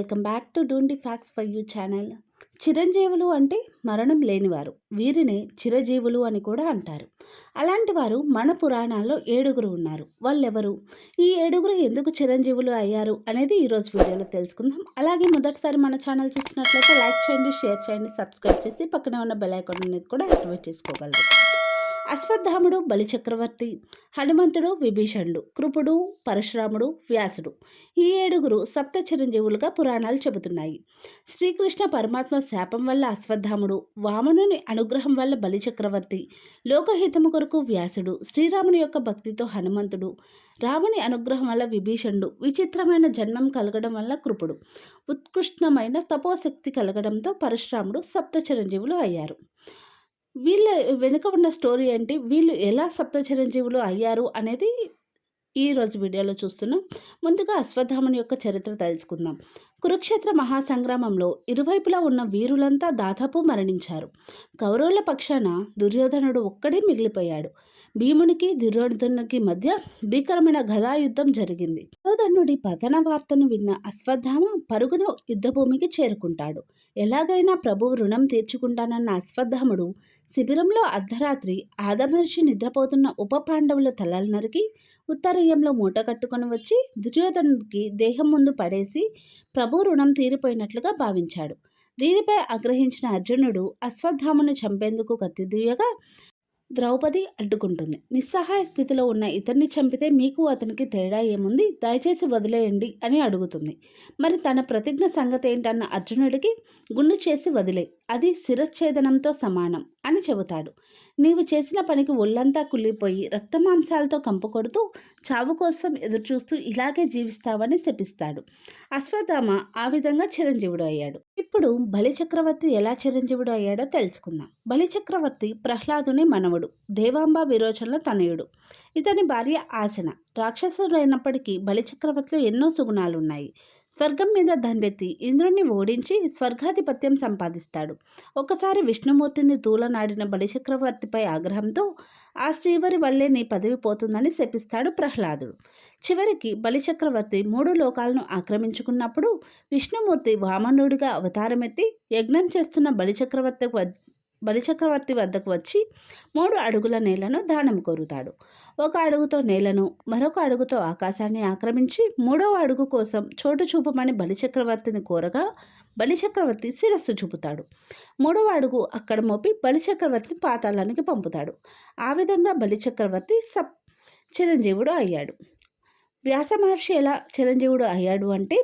Welcome back to డూండి facts for you channel. చిరంజీవులు అంటే మరణం లేనివారు. వీరినే చిరజీవులు అని కూడా అంటారు. అలాంటి వారు మన పురాణాల్లో ఏడుగురు ఉన్నారు. వాళ్ళెవరు? ఈ ఏడుగురు ఎందుకు చిరంజీవులు అయ్యారు అనేది ఈరోజు వీడియోలో తెలుసుకుందాం. అలాగే మొదటిసారి మన ఛానల్ చూసినట్లయితే లైక్ చేయండి షేర్ చేయండి సబ్స్క్రైబ్ చేసి పక్కనే ఉన్న బెల్ ఐకాన్ అనేది కూడా యాక్టివేట్ చేసుకోగలరు. అశ్వత్థాముడు బలిచక్రవర్తి హనుమంతుడు విభీషణుడు కృపుడు పరశురాముడు వ్యాసుడు. ఈ ఏడుగురు సప్త చిరంజీవులుగా పురాణాలు చెబుతున్నాయి. శ్రీకృష్ణ పరమాత్మ శాపం వల్ల అశ్వత్థాముడు వామనుని అనుగ్రహం వల్ల బలిచక్రవర్తి లోకహితము కొరకు వ్యాసుడు శ్రీరాముని యొక్క భక్తితో హనుమంతుడు రాముని అనుగ్రహం వల్ల విభీషణుడు విచిత్రమైన జన్మం కలగడం వల్ల కృపుడు. ఉత్కృష్టమైన తపోశక్తి కలగడంతో పరశురాముడు సప్త చిరంజీవులు అయ్యారు. వీళ్ళ వెనుక ఉన్న స్టోరీ ఏంటి? వీళ్ళు ఎలా సప్త చిరంజీవులు అయ్యారు అనేది ఈరోజు వీడియోలో చూస్తున్నాం. ముందుగా అశ్వత్థామని యొక్క చరిత్ర తెలుసుకుందాం. కురుక్షేత్ర మహాసంగ్రామంలో ఇరువైపులా ఉన్న వీరులంతా దాదాపు మరణించారు. కౌరవుల పక్షాన దుర్యోధనుడు ఒక్కడే మిగిలిపోయాడు. భీమునికి దుర్యోధనునికి మధ్య భీకరమైన గదాయుద్ధం జరిగింది. దుర్యోధనుడి పతన వార్తను విన్న అశ్వత్థామ పరుగున యుద్ధభూమికి చేరుకుంటాడు. ఎలాగైనా ప్రభువు రుణం తీర్చుకుంటానన్న అశ్వత్థాముడు శిబిరంలో అర్ధరాత్రి ఆదమహర్షి నిద్రపోతున్న ఉప పాండవుల తలలు నరికి ఉత్తరయ్యంలో మూట కట్టుకొని వచ్చి దుర్యోధనుడికి దేహం ముందు పడేసి ప్రభు రుణం తీరిపోయినట్లుగా భావించాడు. దీనిపై ఆగ్రహించిన అర్జునుడు అశ్వత్థామును చంపేందుకు కత్తిదీయగా ద్రౌపది అడ్డుకుంటుంది. నిస్సహాయ స్థితిలో ఉన్న ఇతన్ని చంపితే మీకు అతనికి తేడా ఏముంది? దయచేసి వదిలేయండి అని అడుగుతుంది. మరి తన ప్రతిజ్ఞ సంగతి ఏంటన్న అర్జునుడికి గుండు చేసి వదిలే. అది శిరచ్ఛేదనంతో సమానం అని చెబుతాడు. నీవు చేసిన పనికి ఒళ్ళంతా కుళ్ళిపోయి రక్తమాంసాలతో కంపు కొడుతూ చావు కోసం ఎదురుచూస్తూ ఇలాగే జీవిస్తావని శపిస్తాడు. అశ్వత్థామ ఆ విధంగా చిరంజీవుడు అయ్యాడు. ఇప్పుడు బలిచక్రవర్తి ఎలా చిరంజీవుడు అయ్యాడో తెలుసుకుందాం. బలిచక్రవర్తి ప్రహ్లాదుని మనవడు దేవాంబ విరోచనల తనయుడు. ఇతని భార్య ఆసన. రాక్షసుడైనప్పటికీ బలిచక్రవర్తిలో ఎన్నో సుగుణాలున్నాయి. స్వర్గం మీద దండెత్తి ఇంద్రుణ్ణి ఓడించి స్వర్గాధిపత్యం సంపాదిస్తాడు. ఒకసారి విష్ణుమూర్తిని తూలనాడిన బలిచక్రవర్తిపై ఆగ్రహంతో ఆ శ్రీవరి వల్లే నీ పదవి పోతుందని శపిస్తాడు ప్రహ్లాదుడు. చివరికి బలిచక్రవర్తి మూడు లోకాలను ఆక్రమించుకున్నప్పుడు విష్ణుమూర్తి వామనుడిగా అవతారమెత్తి యజ్ఞం చేస్తున్న బలిచక్రవర్తి బలిచక్రవర్తి వద్దకు వచ్చి మూడు అడుగుల నేలను దానం కోరుతాడు. ఒక అడుగుతో నేలను మరొక అడుగుతో ఆకాశాన్ని ఆక్రమించి మూడవ అడుగు కోసం చోటు చూపమని బలిచక్రవర్తిని కోరగా బలిచక్రవర్తి శిరస్సు చూపుతాడు. మూడవ అడుగు అక్కడ మోపి బలిచక్రవర్తిని పాతాళానికి పంపుతాడు. ఆ విధంగా బలిచక్రవర్తి సప్ చిరంజీవుడు అయ్యాడు. వ్యాస మహర్షి ఎలా చిరంజీవుడు అయ్యాడు అంటే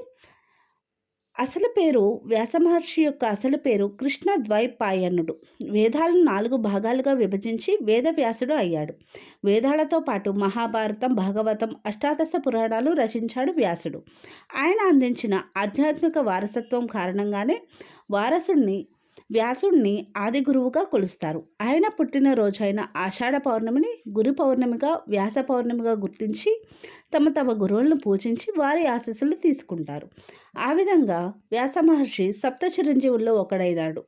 అసలు పేరు వ్యాసమహర్షి యొక్క అసలు పేరు కృష్ణ ద్వైపాయనుడు. వేదాలను నాలుగు భాగాలుగా విభజించి వేదవ్యాసుడు అయ్యాడు. వేదాలతో పాటు మహాభారతం భాగవతం అష్టాదశ పురాణాలు రచించాడు వ్యాసుడు. ఆయన అందించిన ఆధ్యాత్మిక వారసత్వం కారణంగానే వారసుడిని వ్యాసుణ్ణి ఆది గురువుగా కొలుస్తారు. ఆయన పుట్టినరోజైన ఆషాఢ పౌర్ణమిని గురు పౌర్ణమిగా వ్యాస పౌర్ణమిగా గుర్తించి తమ తమ గురువులను పూజించి వారి ఆశీస్సులు తీసుకుంటారు. ఆ విధంగా వ్యాస మహర్షి సప్త చిరంజీవుల్లో ఒకడైనాడు.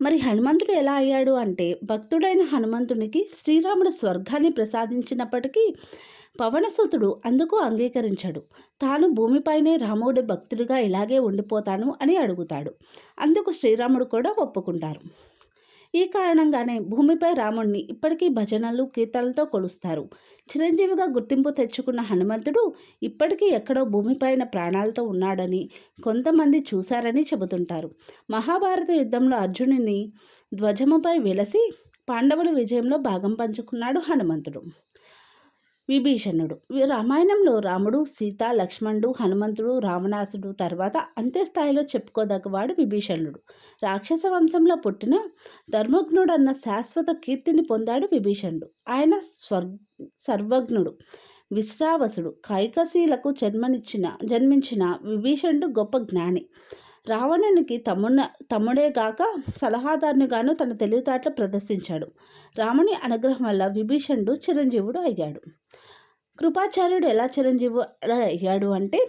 మరి హనుమంతుడు ఎలా అయ్యాడు అంటే భక్తుడైన హనుమంతునికి శ్రీరాముడు స్వర్గాన్ని ప్రసాదించినప్పటికీ పవనసుతుడు అందుకు అంగీకరించడు. తాను భూమిపైనే రాముడి భక్తుడిగా ఇలాగే ఉండిపోతాను అని అడుగుతాడు. అందుకు శ్రీరాముడు కూడా ఒప్పుకుంటారు. ఈ కారణంగానే భూమిపై రాముణ్ణి ఇప్పటికీ భజనలు కీర్తనలతో కొలుస్తారు. చిరంజీవిగా గుర్తింపు తెచ్చుకున్న హనుమంతుడు ఇప్పటికీ ఎక్కడో భూమిపైన ప్రాణాలతో ఉన్నాడని కొంతమంది చూశారని చెబుతుంటారు. మహాభారత యుద్ధంలో అర్జునుని ధ్వజముపై వెలసి పాండవుల విజయంలో భాగం పంచుకున్నాడు హనుమంతుడు. విభీషణుడు. రామాయణంలో రాముడు సీత లక్ష్మణుడు హనుమంతుడు రావణాసుడు తర్వాత అంతే స్థాయిలో చెప్పుకోదగ్గవాడు విభీషణుడు. రాక్షస వంశంలో పుట్టిన ధర్మజ్ఞుడు అన్న శాశ్వత కీర్తిని పొందాడు విభీషణుడు. ఆయన స్వర్ సర్వజ్ఞుడు విశ్రావసుడు కైకశీలకు జన్మనిచ్చిన జన్మించిన విభీషణుడు గొప్ప జ్ఞాని. రావణునికి తమ్మున తమ్ముడేగాక సలహాదారునిగాను తన తెలివితేటలు ప్రదర్శించాడు. రాముని అనుగ్రహం వల్ల విభీషణుడు చిరంజీవుడు అయ్యాడు. కృపాచార్యుడు ఎలా చిరంజీవుడు అయ్యాడు అంటే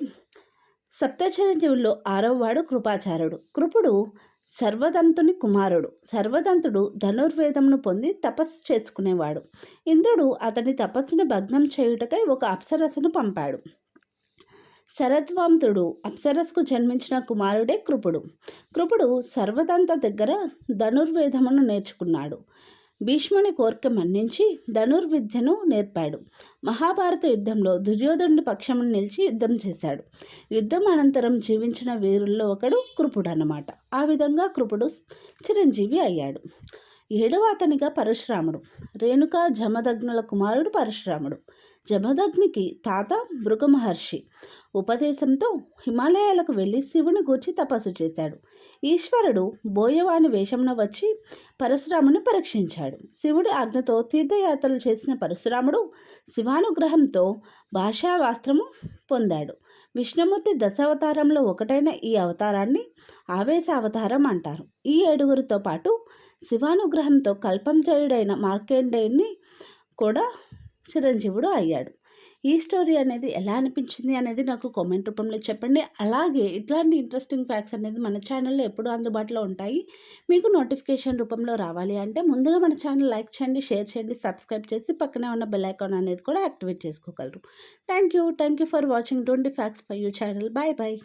సప్త చిరంజీవుల్లో ఆరవవాడు కృపాచార్యుడు. కృపుడు సర్వదంతుని కుమారుడు. సర్వదంతుడు ధనుర్వేదమును పొంది తపస్సు చేసుకునేవాడు. ఇంద్రుడు అతని తపస్సును భగ్నం చేయుటకై ఒక అప్సరసను పంపాడు. శరద్వాంతుడు అప్సరస్కు జన్మించిన కుమారుడే కృపుడు. కృపుడు సర్వదంత దగ్గర ధనుర్వేదమును నేర్చుకున్నాడు. భీష్ముని కోరిక మన్నించి ధనుర్విద్యను నేర్పాడు. మహాభారత యుద్ధంలో దుర్యోధనుడి పక్షమును నిలిచి యుద్ధం చేశాడు. యుద్ధం అనంతరం జీవించిన వీరుల్లో ఒకడు కృపుడు అన్నమాట ఆ విధంగా కృపుడు చిరంజీవి అయ్యాడు. ఏడవ అతనిగా పరశురాముడు. రేణుక జమదగ్నుల కుమారుడు పరశురాముడు. జమదగ్నికి తాత భృగ మహర్షి ఉపదేశంతో హిమాలయాలకు వెళ్ళి శివుని గూర్చి తపస్సు చేశాడు. ఈశ్వరుడు బోయవాని వేషమున వచ్చి పరశురాముని పరీక్షించాడు. శివుడి ఆజ్ఞతో తీర్థయాత్రలు చేసిన పరశురాముడు శివానుగ్రహంతో భాషావాస్త్రము పొందాడు. విష్ణుమూర్తి దశావతారంలో ఒకటైన ఈ అవతారాన్ని ఆవేశ అవతారం అంటారు. ఈ ఏడుగురితో పాటు శివానుగ్రహంతో కల్పంజయుడైన మార్కండేయుని కూడా చిరంజీవుడు అయ్యాడు. ఈ స్టోరీ అనేది ఎలా అనిపించింది అనేది నాకు కామెంట్ రూపంలో చెప్పండి. అలాగే ఇట్లాంటి ఇంట్రెస్టింగ్ ఫ్యాక్ట్స్ అనేది మన ఛానల్లో ఎప్పుడూ అందుబాటులో ఉంటాయి. మీకు నోటిఫికేషన్ రూపంలో రావాలి అంటే ముందుగా మన ఛానల్ లైక్ చేయండి షేర్ చేయండి సబ్స్క్రైబ్ చేసి పక్కనే ఉన్న బెల్ ఐకాన్ అనేది కూడా యాక్టివేట్ చేసుకోగలరు. Thank you. Thank you for watching. Twenty facts for you channel. Bye bye.